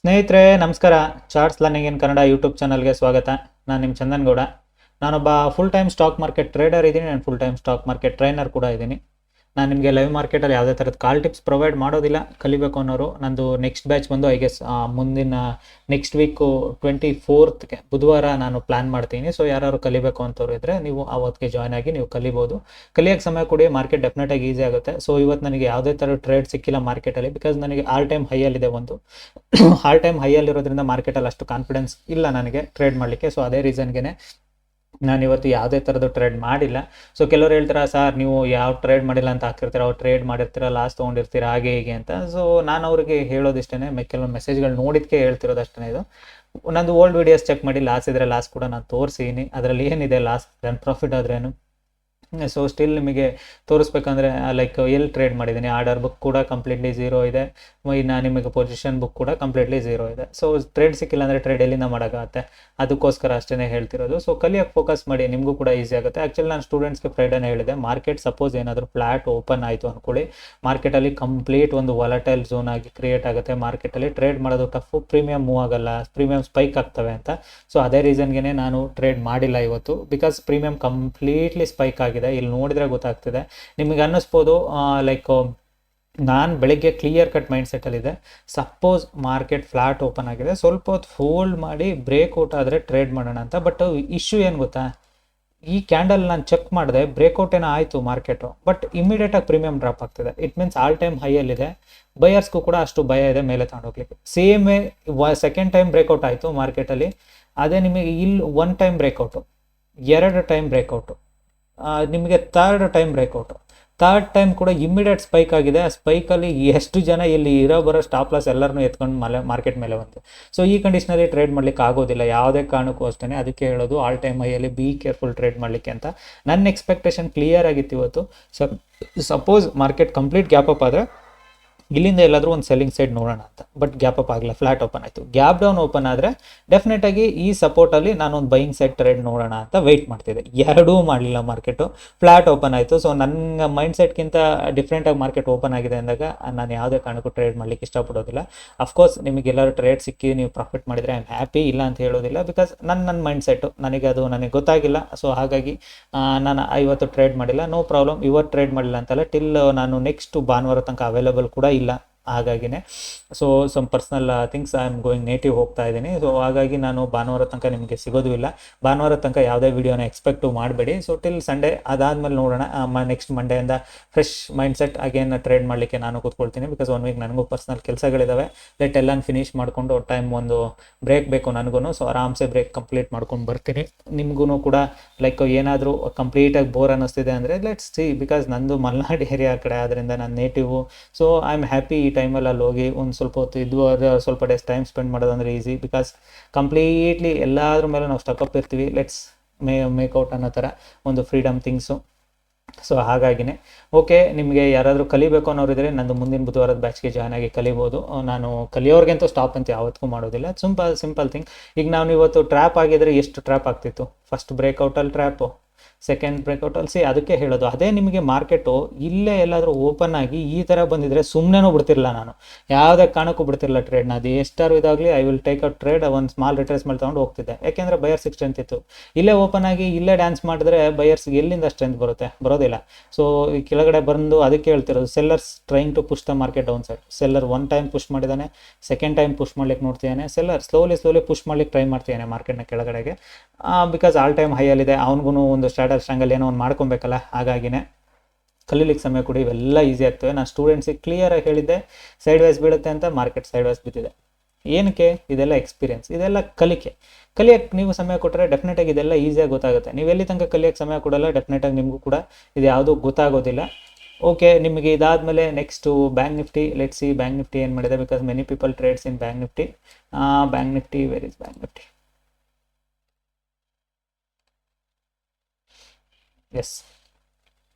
ಸ್ನೇಹಿತರೆ, ನಮಸ್ಕಾರ. Charts learning in Kannada YouTube ಚಾನಲ್ಗೆ ಸ್ವಾಗತ. ನಾನು ನಿಮ್ಮ ಚಂದನ್ ಗೌಡ. ನಾನೊಬ್ಬ full time stock market trader ಇದ್ದೀನಿ. ನಾನು full time stock market trainer ಕೂಡ ಇದ್ದೀನಿ. ನಾನು ನಿಮಗೆ ಲೈವ್ ಮಾರ್ಕೆಟಲ್ಲಿ ಯಾವುದೇ ಥರದ ಕಾಲ್ ಟಿಪ್ಸ್ ಪ್ರೊವೈಡ್ ಮಾಡೋದಿಲ್ಲ, ಕಲಿಬೇಕು ಅನ್ನೋರು. ನಂದು ನೆಕ್ಸ್ಟ್ ಬ್ಯಾಚ್ ಬಂದು ಐ ಗೆಸ್ ಮುಂದಿನ ನೆಕ್ಸ್ಟ್ ವೀಕು ಟ್ವೆಂಟಿ ಫೋರ್ತ್ಗೆ ಬುಧವಾರ ನಾನು ಪ್ಲ್ಯಾನ್ ಮಾಡ್ತೀನಿ. ಸೊ ಯಾರು ಕಲಿಬೇಕು ಅಂತವ್ರು ಇದ್ದರೆ ನೀವು ಅವತ್ತಿಗೆ ಜಾಯ್ನ್ ಆಗಿ ನೀವು ಕಲಿಬೋದು. ಕಲಿಯೋಕ್ಕೆ ಸಮಯ ಕೊಡಿ ಮಾರ್ಕೆಟ್ ಡೆಫಿನೆಟಾಗಿ ಈಸಿ ಆಗುತ್ತೆ. ಸೊ ಇವತ್ತು ನನಗೆ ಯಾವುದೇ ಥರ ಟ್ರೇಡ್ ಸಿಕ್ಕಿಲ್ಲ ಮಾರ್ಕೆಟಲ್ಲಿ ಬಿಕಾಸ್ ನನಗೆ ಆಲ್ ಟೈಮ್ ಹೈಯಲ್ಲಿದೆ ಒಂದು. ಆಲ್ ಟೈಮ್ ಹೈಯಲ್ಲಿರೋದ್ರಿಂದ ಮಾರ್ಕೆಟಲ್ಲಿ ಅಷ್ಟು ಕಾನ್ಫಿಡೆನ್ಸ್ ಇಲ್ಲ ನನಗೆ ಟ್ರೇಡ್ ಮಾಡಲಿಕ್ಕೆ. ಸೊ ಅದೇ ರೀಸನ್ಗೆ ನಾನು ಇವತ್ತು ಯಾವುದೇ ಥರದ್ದು ಟ್ರೇಡ್ ಮಾಡಿಲ್ಲ. ಸೊ ಕೆಲವರು ಹೇಳ್ತಾರೆ, ಸರ್, ನೀವು ಯಾವ ಟ್ರೇಡ್ ಮಾಡಿಲ್ಲ ಅಂತ ಹಾಕಿರ್ತೀರ, ಅವ್ರು ಟ್ರೇಡ್ ಮಾಡಿರ್ತೀರ ಲಾಸ್ ತೊಗೊಂಡಿರ್ತೀರ, ಹಾಗೆ ಹೀಗೆ ಅಂತ. ಸೊ ನಾನು ಅವ್ರಿಗೆ ಹೇಳೋದಿಷ್ಟೇ ಕೆಲವೊಂದು ಮೆಸೇಜ್ಗಳು ನೋಡಿದ್ಕೆ ಹೇಳ್ತಿರೋದು ಅಷ್ಟೇ ಇದು. ನಂದು ಓಲ್ಡ್ ವೀಡಿಯೋಸ್ ಚೆಕ್ ಮಾಡಿ ಲಾಸ್ ಇದ್ರೆ ಲಾಸ್ ಕೂಡ ನಾನು ತೋರಿಸಿದ್ದೀನಿ ಅದರಲ್ಲಿ ಏನಿದೆ ಲಾಸ್ ನನ್ನ ಪ್ರಾಫಿಟ್ ಆದ್ರೇನು? ಸೊ ಸ್ಟಿಲ್ ನಿಮಗೆ ತೋರಿಸ್ಬೇಕಂದ್ರೆ ಲೈಕ್ ಎಲ್ಲಿ ಟ್ರೇಡ್ ಮಾಡಿದ್ದೀನಿ ಆರ್ಡರ್ ಬುಕ್ ಕೂಡ ಕಂಪ್ಲೀಟ್ಲಿ ಝೀರೋ ಇದೆ. ಇನ್ನು ನಿಮಗೆ ಪೊಸಿಷನ್ ಬುಕ್ ಕೂಡ ಕಂಪ್ಲೀಟ್ಲಿ ಝೀರೋ ಇದೆ. ಸೊ ಟ್ರೇಡ್ ಸಿಕ್ಕಿಲ್ಲ ಅಂದರೆ ಟ್ರೇಡ್ ಎಲ್ಲಿಂದ ಮಾಡೋಕ್ಕಾಗುತ್ತೆ? ಅದಕ್ಕೋಸ್ಕರ ಅಷ್ಟೇ ಹೇಳ್ತಿರೋದು. ಸೊ ಕಲಿಯೋಕ್ಕೆ ಫೋಕಸ್ ಮಾಡಿ, ನಿಮಗೂ ಕೂಡ ಈಸಿ ಆಗುತ್ತೆ. ಆ್ಯಕ್ಚುಲಿ ನಾನು ಸ್ಟೂಡೆಂಟ್ಸ್ಗೆ ಫ್ರೈಡೇನೇ ಹೇಳಿದೆ. ಮಾರ್ಕೆಟ್ ಸಪೋಸ್ ಏನಾದರೂ ಫ್ಲಾಟ್ ಓಪನ್ ಆಯಿತು ಅಂದ್ಕೊಳ್ಳಿ ಮಾರ್ಕೆಟಲ್ಲಿ ಕಂಪ್ಲೀಟ್ ಒಂದು ವಾಲಟೈಲ್ ಝೋನ್ ಆಗಿ ಕ್ರಿಯೇಟ್ ಆಗುತ್ತೆ. ಮಾರ್ಕೆಟಲ್ಲಿ ಟ್ರೇಡ್ ಮಾಡೋದು ಟಫು ಪ್ರೀಮಿಯಮ್ ಮೂವ್ ಆಗಲ್ಲ ಪ್ರೀಮಿಯಮ್ ಸ್ಪೈಕ್ ಆಗ್ತವೆ ಅಂತ. ಸೊ ಅದೇ ರೀಸನ್ಗೆ ನಾನು ಟ್ರೇಡ್ ಮಾಡಿಲ್ಲ ಇವತ್ತು. ಬಿಕಾಸ್ ಪ್ರೀಮಿಯಮ್ ಕಂಪ್ಲೀಟ್ಲಿ ಸ್ಪೈಕ್ ಆಗಿದೆ. ಇಲ್ಲಿ ನೋಡಿದ್ರೆ ಗೊತ್ತಾಗ್ತಿದೆ. ನಿಮಗೆ ಅನ್ನಿಸ್ಬೋದು ಲೈಕ್ ನಾನು ಬೆಳಗ್ಗೆ ಕ್ಲಿಯರ್ ಕಟ್ ಮೈಂಡ್ ಸೆಟ್ಟಲ್ಲಿದೆ ಸಪೋಸ್ ಮಾರ್ಕೆಟ್ ಫ್ಲಾಟ್ ಓಪನ್ ಆಗಿದೆ. ಸ್ವಲ್ಪ ಹೊತ್ತು ಫೋಲ್ಡ್ ಮಾಡಿ ಬ್ರೇಕ್ಔಟ್ ಆದರೆ ಟ್ರೇಡ್ ಮಾಡೋಣ ಅಂತ. ಬಟ್ ಇಶ್ಯೂ ಏನು ಗೊತ್ತಾ? ಈ ಕ್ಯಾಂಡಲ್ ನಾನು ಚೆಕ್ ಮಾಡಿದೆ ಬ್ರೇಕ್ಔಟ್ ಏನೋ ಆಯಿತು ಮಾರ್ಕೆಟು ಬಟ್ ಇಮಿಡಿಯೇಟಾಗಿ ಪ್ರೀಮಿಯಂ ಡ್ರಾಪ್ ಆಗ್ತಿದೆ. ಇಟ್ ಮೀನ್ಸ್ ಆಲ್ ಟೈಮ್ ಹೈಯಲ್ಲಿದೆ ಬಯರ್ಸ್ಗೂ ಕೂಡ ಅಷ್ಟು ಭಯ ಇದೆ ಮೇಲೆ ತಗೊಂಡೋಗ್ಲಿಕ್ಕೆ. ಸೇಮ್ ಸೆಕೆಂಡ್ ಟೈಮ್ ಬ್ರೇಕ್ಔಟ್ ಆಯಿತು ಮಾರ್ಕೆಟಲ್ಲಿ ಅದೇ ನಿಮಗೆ ಇಲ್ಲಿ ಒನ್ ಟೈಮ್ ಬ್ರೇಕ್ಔಟು ಎರಡು ಟೈಮ್ ಬ್ರೇಕ್ಔಟು ನಿಮಗೆ third time breakout third time ಕೂಡ ಇಮ್ಮಿಡಿಯೇಟ್ ಸ್ಪೈಕ್ ಆಗಿದೆ. ಆ ಸ್ಪೈಕಲ್ಲಿ ಎಷ್ಟು ಜನ ಇಲ್ಲಿ ಇರೋ ಬರೋ ಸ್ಟಾಪ್ ಲಾಸ್ ಎಲ್ಲರನ್ನೂ ಎತ್ಕೊಂಡು ಮಲೆ ಮಾರ್ಕೆಟ್ ಮೇಲೆ ಬಂತು. ಸೊ ಈ ಕಂಡೀಷನಲ್ಲಿ ಟ್ರೇಡ್ ಮಾಡ್ಲಿಕ್ಕೆ ಆಗೋದಿಲ್ಲ. ಯಾವುದೇ ಕಾರಣಕ್ಕೂ ಅಷ್ಟೇ ಅದಕ್ಕೆ ಹೇಳೋದು ಆಲ್ ಟೈಮ್ ಐಯಲ್ಲಿ ಬಿ ಕೇರ್ಫುಲ್ ಟ್ರೇಡ್ ಮಾಡಲಿಕ್ಕೆ ಅಂತ. ನನ್ನ ಎಕ್ಸ್ಪೆಕ್ಟೇಷನ್ ಕ್ಲಿಯರ್ ಆಗಿತ್ತು ಇವತ್ತು. So suppose market complete gap up ಆದರೆ ಇಲ್ಲಿಂದ ಎಲ್ಲಾದರೂ ಒಂದು ಸೆಲ್ಲಿಂಗ್ ಸೈಡ್ ನೋಡೋಣ ಅಂತ. ಬಟ್ ಗ್ಯಾಪ್ ಅಪ್ ಆಗಿಲ್ಲ ಫ್ಲಾಟ್ ಓಪನ್ ಆಯಿತು. ಗ್ಯಾಪ್ ಡೌನ್ ಓಪನ್ ಆದರೆ ಡೆಫಿನೆಟಾಗಿ ಈ ಸಪೋರ್ಟಲ್ಲಿ ನಾನೊಂದು ಬೈಯಿಂಗ್ ಸೈಡ್ ಟ್ರೇಡ್ ನೋಡೋಣ ಅಂತ ವೆಯ್ಟ್ ಮಾಡ್ತಿದ್ದೆ. ಎರಡೂ ಮಾಡಲಿಲ್ಲ ಮಾರ್ಕೆಟು ಫ್ಲಾಟ್ ಓಪನ್ ಆಯಿತು. ಸೊ ನನ್ನ ಮೈಂಡ್ ಸೆಟ್ಗಿಂತ ಡಿಫ್ರೆಂಟಾಗಿ ಮಾರ್ಕೆಟ್ ಓಪನ್ ಆಗಿದೆ ಅಂದಾಗ, ನಾನು ಯಾವುದೇ ಕಾರಣಕ್ಕೂ ಟ್ರೇಡ್ ಮಾಡಲಿಕ್ಕೆ ಇಷ್ಟಪಡೋದಿಲ್ಲ. ಅಫ್ಕೋರ್ಸ್ ನಿಮಗೆಲ್ಲರೂ ಟ್ರೇಡ್ ಸಿಕ್ಕಿ ನೀವು ಪ್ರಾಫಿಟ್ ಮಾಡಿದರೆ ಐ ಆಮ್ ಹ್ಯಾಪಿ ಇಲ್ಲ ಅಂತ ಹೇಳೋದಿಲ್ಲ ಬಿಕಾಸ್ ನನ್ನ ನನ್ನ ಮೈಂಡ್ ಸೆಟ್ಟು ನನಗೆ ಅದು ನನಗೆ ಗೊತ್ತಾಗಿಲ್ಲ. ಸೊ ಹಾಗಾಗಿ ನಾನು ಇವತ್ತು ಟ್ರೇಡ್ ಮಾಡಿಲ್ಲ. ನೋ ಪ್ರಾಬ್ಲಮ್ ಇವತ್ತು ಟ್ರೇಡ್ ಮಾಡಿಲ್ಲ ಅಂತಲ್ಲ ಟಿಲ್ ನಾನು ನೆಕ್ಸ್ಟ್ ಭಾನುವಾರ ತನಕ ಅವೈಲೇಬಲ್ ಕೂಡ ಇಲ್ಲ ಹಾಗಾಗಿನೇ. So some personal things I am going native ಹೋಗ್ತಾ ಇದ್ದೀನಿ. ಸೊ ಹಾಗಾಗಿ ನಾನು ಭಾನುವಾರ ತನಕ ನಿಮಗೆ ಸಿಗೋದು ಇಲ್ಲ. ಭಾನುವಾರ ತನಕ ಯಾವುದೇ ವಿಡಿಯೋನ ಎಕ್ಸ್ಪೆಕ್ಟು ಮಾಡಬೇಡಿ. ಸೊ ಟಿಲ್ ಸಂಡೇ ಅದಾದಮೇಲೆ ನೋಡೋಣ. Next ಮಂಡೆಯಿಂದ fresh mind set again trade ಮಾಡಲಿಕ್ಕೆ ನಾನು ಕೂತ್ಕೊಳ್ತೀನಿ. ಬಿಕಾಸ್ ಒನ್ ವೀಕ್ ನನಗೂ ಪರ್ಸ್ನಲ್ ಕೆಲಸಗಳಿದ್ದಾವೆ ಲೆಟ್ ಎಲ್ಲ ಫಿನಿಶ್ ಮಾಡಿಕೊಂಡು ಟೈಮ್ ಒಂದು ಬ್ರೇಕ್ ಬೇಕು ನನಗೂ ಸೊ ಆರಾಮ್ಸೆ ಬ್ರೇಕ್ ಕಂಪ್ಲೀಟ್ ಮಾಡ್ಕೊಂಡು ಬರ್ತೀನಿ. ನಿಮಗೂ ಕೂಡ ಲೈಕ್ ಏನಾದರೂ ಕಂಪ್ಲೀಟಾಗಿ ಬೋರ್ ಅನ್ನಿಸ್ತಿದೆ ಅಂದರೆ ಲೆಟ್ಸ್ ಸಿ ಬಿಕಾಸ್ ನಂದು ಮಲ್ನಾಡ್ ಏರಿಯಾ ಕಡೆ ಆದ್ದರಿಂದ ನಾನು native so I am happy ಈ ಟೈಮಲ್ಲಿ ಅಲ್ಲಿ ಹೋಗಿ ಒಂದು ಸ್ವಲ್ಪ ಹೊತ್ತು ಇದ್ದು ಸ್ವಲ್ಪ ಡೇಸ್ ಟೈಮ್ ಸ್ಪೆಂಡ್ ಮಾಡೋದಂದ್ರೆ ಈಸಿ ಬಿಕಾಸ್ ಕಂಪ್ಲೀಟ್ಲಿ ಎಲ್ಲಾದ್ರ ಮೇಲೆ ನಾವು ಸ್ಟಕಪ್ ಇರ್ತೀವಿ. ಲೆಟ್ಸ್ ಮೇ ಮೇಕೌಟ್ ಅನ್ನೋ ಥರ ಒಂದು ಫ್ರೀಡಮ್ ಥಿಂಗ್ಸು ಸೊ ಹಾಗಾಗಿನೇ. ಓಕೆ ನಿಮಗೆ ಯಾರಾದರೂ ಕಲಿಬೇಕು ಅನ್ನೋರಿದ್ರೆ ನಂದು ಮುಂದಿನ ಬುಧವಾರದ ಬ್ಯಾಚ್ಗೆ ಜಾಯ್ನ್ ಆಗಿ ಕಲಿಬೋದು. ನಾನು ಕಲಿಯೋರ್ಗಂತೂ ಸ್ಟಾಪ್ ಅಂತ ಯಾವತ್ತೂ ಮಾಡೋದಿಲ್ಲ. ಸಿಂಪಲ್ ಸಿಂಪಲ್ ಥಿಂಗ್ ಈಗ ನಾವು ಇವತ್ತು ಟ್ರ್ಯಾಪ್ ಆಗಿದ್ರೆ ಎಷ್ಟು ಟ್ರ್ಯಾಪ್ ಆಗ್ತಿತ್ತು? ಫಸ್ಟ್ ಬ್ರೇಕ್ಔಟಲ್ಲಿ ಟ್ರ್ಯಾಪು ಸೆಕೆಂಡ್ ಬ್ರೇಕೌಟಲ್ಲಿ ಸಿ, ಅದಕ್ಕೆ ಹೇಳೋದು. ಅದೇ ನಿಮಗೆ ಮಾರ್ಕೆಟು ಇಲ್ಲೇ ಎಲ್ಲಾದರೂ ಓಪನ್ ಆಗಿ ಈ ಥರ ಬಂದಿದ್ದರೆ ಸುಮ್ಮನೆನೂ ಬಿಡ್ತಿರಲ್ಲ ನಾನು. ಯಾವುದೇ ಕಾರಣಕ್ಕೂ ಬಿಡ್ತಿರಲ್ಲ ಟ್ರೇಡ್ನ ಅದು ಎಷ್ಟಾರು ಇದಾಗಲಿ I will take out trade ಒಂದು ಸ್ಮಾಲ್ ರಿಟ್ರೇಸ್ಮೆಂಟ್ ತೊಗೊಂಡು ಹೋಗ್ತಿದ್ದೆ. ಯಾಕೆಂದರೆ ಬಯರ್ಸಿಗೆ ಸ್ಟ್ರೆಂತ್ ಇತ್ತು. ಇಲ್ಲೇ ಓಪನ್ ಆಗಿ, ಇಲ್ಲೇ ಡ್ಯಾನ್ಸ್ ಮಾಡಿದ್ರೆ ಬಯರ್ಸ್ಗೆ ಎಲ್ಲಿಂದ ಸ್ಟ್ರೆಂತ್ ಬರುತ್ತೆ? ಬರೋದಿಲ್ಲ. ಸೊ ಈ ಕೆಳಗಡೆ ಬಂದು ಅದಕ್ಕೆ ಹೇಳ್ತಿರೋದು sellers trying to push the market downside seller one time push ಮಾಡಿದ್ದಾನೆ ಸೆಕೆಂಡ್ ಟೈಮ್ ಪುಷ್ ಮಾಡ್ಲಿಕ್ಕೆ ನೋಡ್ತಿದ್ದಾನೆ. ಸೆಲ್ಲರ್ ಸ್ಲೋಲಿ ಸ್ಲೋಲಿ ಪುಷ್ ಮಾಡ್ಲಿಕ್ಕೆ ಟ್ರೈ ಮಾಡ್ತಿದ್ದಾನೆ ಮಾರ್ಕೆಟ್ನ ಕೆಳಗಡೆಗೆ. ಬಿಕಾಸ್ ಆಲ್ ಟೈಮ್ ಹೈಯಲ್ಲಿದೆ ಅವನಿಗೂ ಒಂದು ಸ್ಟಾರ್ಟರ್ ಸ್ಟ್ರಾಂಗಲ್ಲಿ ಏನೋ ಒಂದು ಮಾಡ್ಕೊಬೇಕಲ್ಲ, ಹಾಗಾಗಿನೇ. ಕಲೀಲಿಕ್ಕೆ ಸಮಯ ಕೊಡಿ, ಇವೆಲ್ಲ ಈಸಿ ಆಗ್ತವೆ. ನಾನು ಸ್ಟೂಡೆಂಟ್ಸಿಗೆ ಕ್ಲಿಯರಾಗಿ ಹೇಳಿದ್ದೆ ಸೈಡ್ ವೈಸ್ ಬೀಳುತ್ತೆ ಅಂತ ಮಾರ್ಕೆಟ್ ಸೈಡ್ ವೈಸ್ ಬಿದ್ದಿದೆ. ಏನಕ್ಕೆ? ಇದೆಲ್ಲ ಎಕ್ಸ್ಪೀರಿಯನ್ಸ್ ಇದೆಲ್ಲ ಕಲಿಕೆ. ಕಲಿಯೋಕ್ಕೆ ನೀವು ಸಮಯ ಕೊಟ್ಟರೆ ಡೆಫಿನೆಟಾಗಿ ಇದೆಲ್ಲ ಈಸಿಯಾಗಿ ಗೊತ್ತಾಗುತ್ತೆ. ನೀವು ಎಲ್ಲಿ ತನಕ ಕಲಿಯೋಕ್ಕೆ ಸಮಯ ಕೊಡಲ್ಲ ಡೆಫಿನೆಟಾಗಿ ನಿಮಗೂ ಕೂಡ ಇದು ಯಾವುದೂ ಗೊತ್ತಾಗೋದಿಲ್ಲ. ಓಕೆ ನಿಮಗೆ ಇದಾದಮೇಲೆ next Bank Nifty let see Bank Nifty ಏನು ಮಾಡಿದೆ? Because many people trades in Bank Nifty Bank Nifty where is Bank Nifty is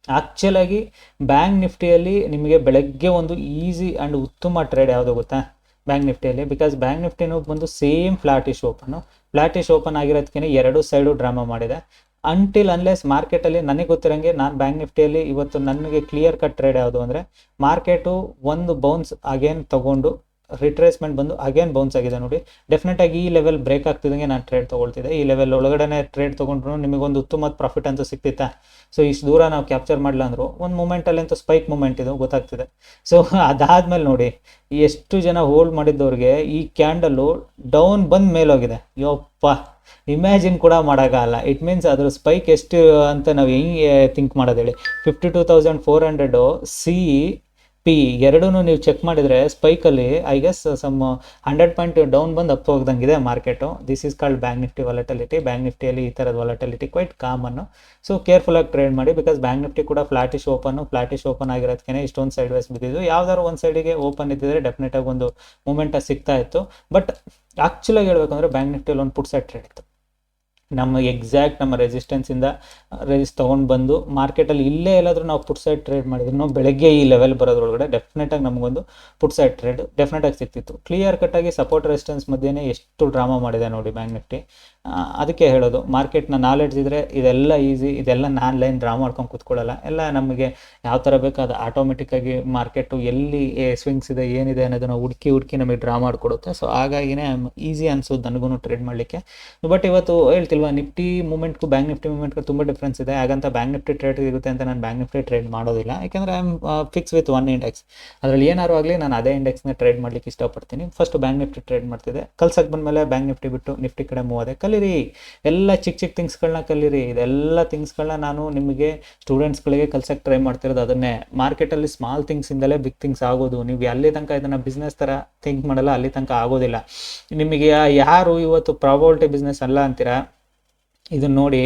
ಆ್ಯಕ್ಚುಲಾಗಿ bank ನಿಫ್ಟಿಯಲ್ಲಿ ನಿಮಗೆ ಬೆಳಗ್ಗೆ ಒಂದು ಈಸಿ ಆ್ಯಂಡ್ ಉತ್ತಮ ಟ್ರೇಡ್ ಯಾವುದು ಗೊತ್ತಾ? ಬ್ಯಾಂಕ್ ನಿಫ್ಟಿಯಲ್ಲಿ ಬಿಕಾಸ್ ಬ್ಯಾಂಕ್ ನಿಫ್ಟಿನೂ ಬಂದು same flattish open flattish open ಆಗಿರೋದಕ್ಕೆ ಎರಡು ಸೈಡು ಡ್ರಾಮಾ ಮಾಡಿದೆ. ಅಂಟಿಲ್ ಅನ್ಲೆಸ್ ಮಾರ್ಕೆಟಲ್ಲಿ ನನಗೆ ಗೊತ್ತಿರೋಂಗೆ ನಾನು ಬ್ಯಾಂಕ್ ನಿಫ್ಟಿಯಲ್ಲಿ ಇವತ್ತು ನನಗೆ ಕ್ಲಿಯರ್ ಕಟ್ ಟ್ರೇಡ್ ಯಾವುದು ಅಂದರೆ ಮಾರ್ಕೆಟು ಒಂದು ಬೌನ್ಸ್ ಅಗೇನ್ ತಗೊಂಡು ರಿಟ್ರೇಸ್ಮೆಂಟ್ ಬಂದು ಅಗೇನ್ ಬೌನ್ಸ್ ಆಗಿದೆ ನೋಡಿ. ಡೆಫಿನೆಟ್ ಆಗಿ ಈ ಲೆವೆಲ್ ಬ್ರೇಕ್ ಆಗ್ತಿದ್ದಂಗೆ ನಾನು ಟ್ರೇಡ್ ತೊಗೊಳ್ತಿದ್ದೆ. ಈ ಲೆವೆಲ್ ಒಳಗಡೆ ಟ್ರೇಡ್ ತೊಗೊಂಡ್ರು ನಿಮಗೊಂದು ಉತ್ತಮ ಪ್ರಾಫಿಟ್ ಅಂತೂ ಸಿಕ್ತಿತ್ತಾ? ಸೊ ಇಷ್ಟು ದೂರ ನಾವು ಕ್ಯಾಪ್ಚರ್ ಮಾಡಲ್ಲ ಅಂದರು, ಒಂದು ಮೂಮೆಂಟಲ್ಲಿ ಅಂತೂ ಸ್ಪೈಕ್ ಮೂಮೆಂಟ್ ಇದು ಗೊತ್ತಾಗ್ತಿದೆ. ಸೊ ಅದಾದ್ಮೇಲೆ ನೋಡಿ, ಎಷ್ಟು ಜನ ಹೋಲ್ಡ್ ಮಾಡಿದ್ದವ್ರಿಗೆ ಈ ಕ್ಯಾಂಡಲ್ಲು ಡೌನ್ ಬಂದ ಮೇಲೋಗಿದೆ. ಯಪ್ಪ ಇಮ್ಯಾಜಿನ್ ಕೂಡ ಮಾಡೋಕ್ಕಾಗಲ್ಲ ಇಟ್ ಮೀನ್ಸ್ ಅದ್ರ ಸ್ಪೈಕ್ ಎಷ್ಟು ಅಂತ ನಾವು ಹೆಂಗೆ ಥಿಂಕ್ ಮಾಡೋದು ಹೇಳಿ. Fifty two thousand four hundred C P ಎರಡೂ ನೀವು ಚೆಕ್ ಮಾಡಿದರೆ ಸ್ಪೈಕಲ್ಲಿ I guess some hundred point down ಬಂದು up ಹೋಗ್ದಂಗಿದೆ market this is called Bank Nifty volatility Bank ನಿಫ್ಟಿಯಲ್ಲಿ ಈ ಥರದ ವಾಲಟಿಲಿಟಿ ಕ್ವೈಟ್ ಕಾಮನ್ನು ಸೊ ಕೇರ್ಫುಲ್ಲಾಗಿ ಟ್ರೇಡ್ ಮಾಡಿ ಬಿಕಾಸ್ ಬ್ಯಾಂಕ್ ನಿಫ್ಟಿ ಕೂಡ flattish open flattish open ಆಗಿರೋದಕ್ಕೆ ಇಷ್ಟೊಂದು ಸೈಡ್ ವೈಸ್ ಬಿದ್ದಿದ್ದು. ಯಾವ್ದಾದ್ರು ಒಂದು ಸೈಡಿಗೆ ಓಪನ್ ಇದ್ದಿದ್ರೆ ಡೆಫಿನೆಟಾಗಿ ಒಂದು ಮೂಮೆಂಟ ಸಿಗ್ತಾ ಇತ್ತು. ಬಟ್ ಆ್ಯಕ್ಚುಲಾಗಿ ಹೇಳ್ಬೇಕಂದ್ರೆ ಬ್ಯಾಂಕ್ ನಿಫ್ಟಿಯಲ್ಲಿ ಒಂದು ಪುಟ್ ಸೆಟ್ ಟ್ರೇಡ್ ಇತ್ತು. ನಮ್ಮ ಎಕ್ಸಾಕ್ಟ್ ನಮ್ಮ ರೆಸಿಸ್ಟೆನ್ಸಿಂದ ರೆಸಿಸ್ ತೊಗೊಂಡು ಬಂದು ಮಾರ್ಕೆಟಲ್ಲಿ ಇಲ್ಲೇ ಎಲ್ಲಾದರೂ ನಾವು ಪುಟ್ ಸೈಡ್ ಟ್ರೇಡ್ ಮಾಡಿದ್ರು ಬೆಳಗ್ಗೆ ಈ ಲೆವೆಲ್ ಬರೋದ್ರೊಳಗಡೆ ಡೆಫಿನೆಟಾಗಿ ನಮಗೊಂದು ಪುಟ್ ಸೈಡ್ ಟ್ರೇಡ್ ಡೆಫಿನೆಟಾಗಿ ಸಿಕ್ತಿತ್ತು ಕ್ಲಿಯರ್ ಕಟ್ಟಾಗಿ ಸಪೋರ್ಟ್ ರೆಸಿಸ್ಟೆನ್ಸ್ ಮಧ್ಯೆನೇ ಎಷ್ಟು ಡ್ರಾಮಾ ಮಾಡಿದೆ ನೋಡಿ ಬ್ಯಾಂಕ್ ನಿಫ್ಟಿ ಅದಕ್ಕೆ ಹೇಳೋದು ಮಾರ್ಕೆಟ್ನ ನಾಲೆಡ್ಜ್ ಇದ್ದರೆ ಇದೆಲ್ಲ ಈಸಿ ಇದೆಲ್ಲ ನಾನು ಲೈನ್ ಡ್ರಾ ಮಾಡ್ಕೊಂಡು ಕೂತ್ಕೊಳ್ಳಲ್ಲ. ಎಲ್ಲ ನಮಗೆ ಯಾವ ಥರ ಬೇಕು ಅದು ಆಟೋಮೆಟಿಕ್ಕಾಗಿ ಮಾರ್ಕೆಟು ಎಲ್ಲಿ ಸ್ವಿಂಗ್ಸ್ ಇದೆ, ಏನಿದೆ ಅನ್ನೋದನ್ನು ಹುಡುಕಿ ಹುಡುಕಿ ನಮಗೆ ಡ್ರಾ ಮಾಡಿಕೊಡುತ್ತೆ. ಸೊ ಹಾಗಾಗಿನೇ ಈಸಿ ಅನ್ಸೋದು ನನಗೂ ಟ್ರೇಡ್ ಮಾಡಲಿಕ್ಕೆ. ಬಟ್ ಇವತ್ತು ಹೇಳ್ತಿಲ್ವಾ ನಿಫ್ಟಿ ಮೂಮೆಂಟ್ಗೂ ಬ್ಯಾಂಕ್ ನಿಫ್ಟಿ ಮೂಮೆಂಟ್ಗೂ ತುಂಬ ಡಿಫ್ರೆನ್ಸ್ ಇದೆ. ಹಾಗಂತ ಬ್ಯಾಂಕ್ ನಿಫ್ಟಿ ಟ್ರೇಡ್ ಸಿಗುತ್ತೆ ಅಂತ ನಾನು ಬ್ಯಾಂಕ್ ನಿಫ್ಟಿ ಟ್ರೇಡ್ ಮಾಡೋದಿಲ್ಲ. ಯಾಕೆಂದರೆ I am fix with one index ಅದರಲ್ಲಿ ಏನಾರು ಆಗಲಿ ನಾನು ಅದೇ ಇಂಡೆಕ್ಸ್ನ ಟ್ರೇಡ್ ಮಾಡ್ಲಿಕ್ಕೆ ಇಷ್ಟಪಡ್ತೀನಿ. ಫಸ್ಟ್ ಬ್ಯಾಂಕ್ ನಿಫ್ಟಿ ಟ್ರೇಡ್ ಮಾಡ್ತಿದೆ ಕಲ್ಸಕ್ಕೆ ಬಂದಮೇಲೆ ಬ್ಯಾಂಕ್ ನಿಫ್ಟಿ ಬಿಟ್ಟು ನಿಫ್ಟಿ ಕಡೆ ಮೂವ್ ಆದೆ. ಕಲೀರಿ. ಎಲ್ಲ ಚಿಕ್ಕ ಚಿಕ್ಕ ಥಿಂಗ್ಸ್ಗಳನ್ನ ಕಲೀರಿ. ಇದೆಲ್ಲ ಥಿಂಗ್ಸ್ಗಳನ್ನ ನಾನು ನಿಮಗೆ ಸ್ಟೂಡೆಂಟ್ಸ್ಗಳಿಗೆ ಕಲ್ಸಕ್ಕೆ ಟ್ರೈ ಮಾಡ್ತಿರೋದು ಅದನ್ನೇ. ಮಾರ್ಕೆಟಲ್ಲಿ ಸ್ಮಾಲ್ ಥಿಂಗ್ಸಿಂದಲೇ ಬಿಗ್ ಥಿಂಗ್ಸ್ ಆಗೋದು. ನೀವು ಅಲ್ಲಿ ತನಕ ಇದನ್ನು ಬಿಸ್ನೆಸ್ ಥರ ಥಿಂಕ್ ಮಾಡಲ್ಲ, ಅಲ್ಲಿ ತನಕ ಆಗೋದಿಲ್ಲ. ನಿಮಗೆ ಯಾರು ಇವತ್ತು ಪ್ರಾಬಲ್ಟಿ ಬಿಸ್ನೆಸ್ ಅಲ್ಲ ಅಂತೀರಾ? ಇದನ್ನ ನೋಡಿ,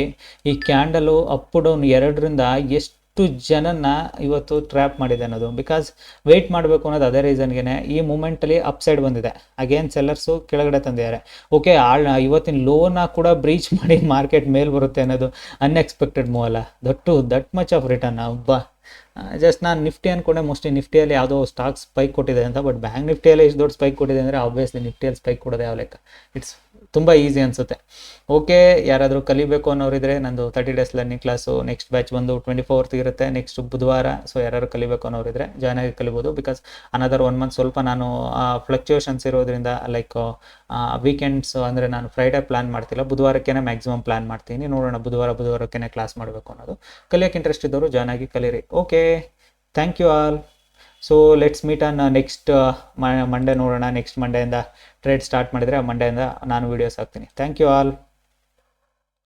ಈ ಕ್ಯಾಂಡಲು ಅಪ್ ಡೌನ್ ಎರಡರಿಂದ ಎಷ್ಟು ಜನನ ಇವತ್ತು ಟ್ರ್ಯಾಪ್ ಮಾಡಿದೆ ಅನ್ನೋದು. ಬಿಕಾಸ್ ವೆಯ್ಟ್ ಮಾಡಬೇಕು ಅನ್ನೋದು ಅದೇ ರೀಸನ್ಗೆ ಈ ಮೂಮೆಂಟಲ್ಲಿ ಅಪ್ ಸೈಡ್ ಬಂದಿದೆ. ಅಗೇನ್ ಸೆಲ್ಲರ್ಸು ಕೆಳಗಡೆ ತಂದಿದ್ದಾರೆ. ಓಕೆ ಆಳ್, ಇವತ್ತಿನ ಲೋನ ಕೂಡ ಬ್ರೀಚ್ ಮಾಡಿ ಮಾರ್ಕೆಟ್ ಮೇಲೆ ಬರುತ್ತೆ ಅನ್ನೋದು ಅನ್ಎಕ್ಸ್ಪೆಕ್ಟೆಡ್ ಮೂವಲ್ಲ ಅಲ್ಲ. That that much of return ಹಬ್ಬ ಜಸ್ಟ್ ನಾನು ನಿಫ್ಟಿ ಅಂದ್ಕೊಂಡೆ ಮೋಸ್ಟ್ಲಿ ನಿಫ್ಟಿಯಲ್ಲಿ ಯಾವುದೋ ಸ್ಟಾಕ್ ಸ್ಪೈಕ್ ಕೊಟ್ಟಿದೆ ಅಂತ ಬಟ್ ಬ್ಯಾಂಕ್ ನಿಫ್ಟಿಯಲ್ಲಿ ಇಷ್ಟು ದೊಡ್ಡ ಸ್ಪೈಕ್ ಕೊಟ್ಟಿದೆ ಅಂದರೆ ಆಬ್ವಿಯಸ್ಲಿ ನಿಫ್ಟಿಯಲ್ಲಿ ಸ್ಪೈಕ್ ಕೊಡೋದು ಯಾವ ಲೆಕ್ಕ? ಇಟ್ಸ್ ತುಂಬ ಈಸಿ ಅನಿಸುತ್ತೆ. ಓಕೆ ಯಾರಾದರೂ ಕಲಿಬೇಕು ಅನ್ನೋರಿದ್ರೆ ನಂದು thirty days learning class next batch ಬಂದು ಟ್ವೆಂಟಿ ಫೋರ್ತ್ ಇರುತ್ತೆ ನೆಕ್ಸ್ಟ್ ಬುಧವಾರ ಸೊ ಯಾರು ಕಲಿಬೇಕು ಅನ್ನೋರಿದ್ರೆ ಜಾಯ್ನ್ ಆಗಿ ಕಲಿಬೋದು ಬಿಕಾಸ್ ಅನದರ್ ಒನ್ ಮಂತ್ ಸ್ವಲ್ಪ ನಾನು ಫ್ಲಕ್ಚುಯೇಷನ್ಸ್ ಇರೋದ್ರಿಂದ ಲೈಕ್ ವೀಕೆಂಡ್ಸ್ ಅಂದರೆ ನಾನು ಫ್ರೈಡೇ ಪ್ಲಾನ್ ಮಾಡ್ತಿಲ್ಲ ಬುಧವಾರಕ್ಕೇ ಮ್ಯಾಕ್ಸಿಮಮ್ ಪ್ಲಾನ್ ಮಾಡ್ತೀನಿ, ನೋಡೋಣ ಬುಧವಾರ ಬುಧವಾರಕ್ಕೇನೆ ಕ್ಲಾಸ್ ಮಾಡಬೇಕು ಅನ್ನೋದು. ಕಲಿಯೋಕ್ಕೆ ಇಂಟ್ರೆಸ್ಟ್ ಇದ್ದವರು ಜಾಯ್ನ್ ಆಗಿ ಕಲೀರಿ. Okay thank you all so let's meet on next Monday ನೋಡೋಣ. ನೆಕ್ಸ್ಟ್ ಮಂಡೆಯಿಂದ ಟ್ರೇಡ್ ಸ್ಟಾರ್ಟ್ ಮಾಡಿದರೆ ಮಂಡೆಯಿಂದ ನಾನು ವೀಡಿಯೋಸ್ ಹಾಕ್ತೀನಿ. Thank you all